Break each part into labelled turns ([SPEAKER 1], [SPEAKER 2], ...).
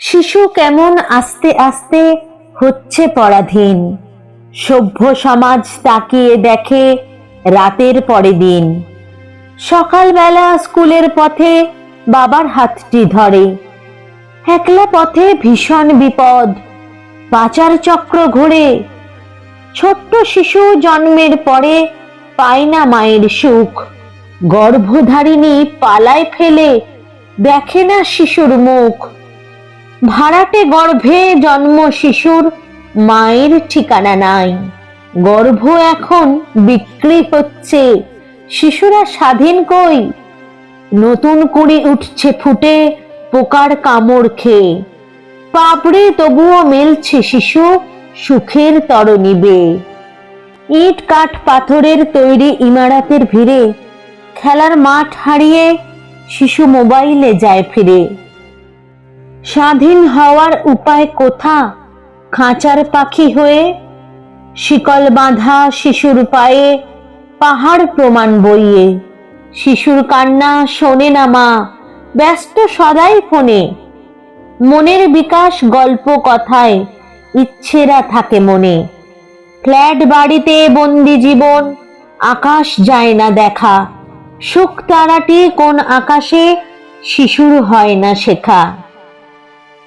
[SPEAKER 1] শিশু কেমন আস্তে আস্তে হচ্ছে পরাধীন। সভ্য সমাজ তাকিয়ে দেখে রাতের পরে দিন। সকালবেলা স্কুলের পথে বাবার হাতটি ধরে। একলা পথে ভীষণ বিপদ। পাচার চক্র ঘুরে। ছোট্ট শিশু জন্মের পরে পায় না মায়ের সুখ। গর্ভধারিণী পালায় ফেলে। দেখে না শিশুর মুখ। ভাড়াটে গর্ভে জন্ম শিশুর মায়ের ঠিকানা নাই। গর্ভ এখন বিক্রি হচ্ছে। শিশুরা স্বাধীন কই? নতুন কুড়ি উঠছে ফুটে পোকার কামড় খেয়ে। পাপড়ে তবুও মেলছে শিশু সুখের তরণিবে ইট কাঠ পাথরের তৈরি ইমারতের ভিড়ে খেলার মাঠ হারিয়ে শিশু মোবাইলে যায় ফিরে। স্বাধীন হওয়ার উপায় কোথা? খাঁচার পাখি হয়ে শিকল বাঁধা শিশুর পায়ে পাহাড় প্রমাণ বইয়ে। শিশুর কান্না শোনে না মা, ব্যস্ত সদাই ফোনে। মনের বিকাশ গল্প কথায় ইচ্ছেরা থাকে মনে। ফ্ল্যাট বাড়িতে বন্দি জীবন, আকাশ যায় না দেখা। সুখ তারাটি কোন আকাশে, শিশুর হয় না শেখা।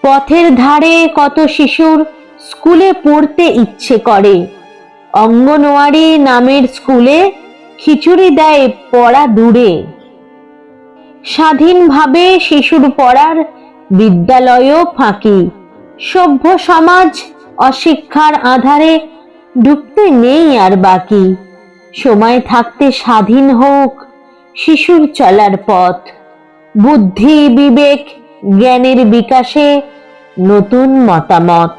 [SPEAKER 1] পথের ধারে কত শিশুর স্কুলে পড়তে ইচ্ছে করে। অঙ্গনওয়াড়ি নামের স্কুলে খিচুড়ি দেয় পড়া দূরে। স্বাধীনভাবে শিশুর পড়ার বিদ্যালয়ও ফাঁকি। সভ্য সমাজ অশিক্ষার আধারে ডুবতে নেই আর বাকি। সময় থাকতে স্বাধীন হোক শিশুর চলার পথ। বুদ্ধি, বিবেক জ্ঞানের বিকাশে নতুন মতামত।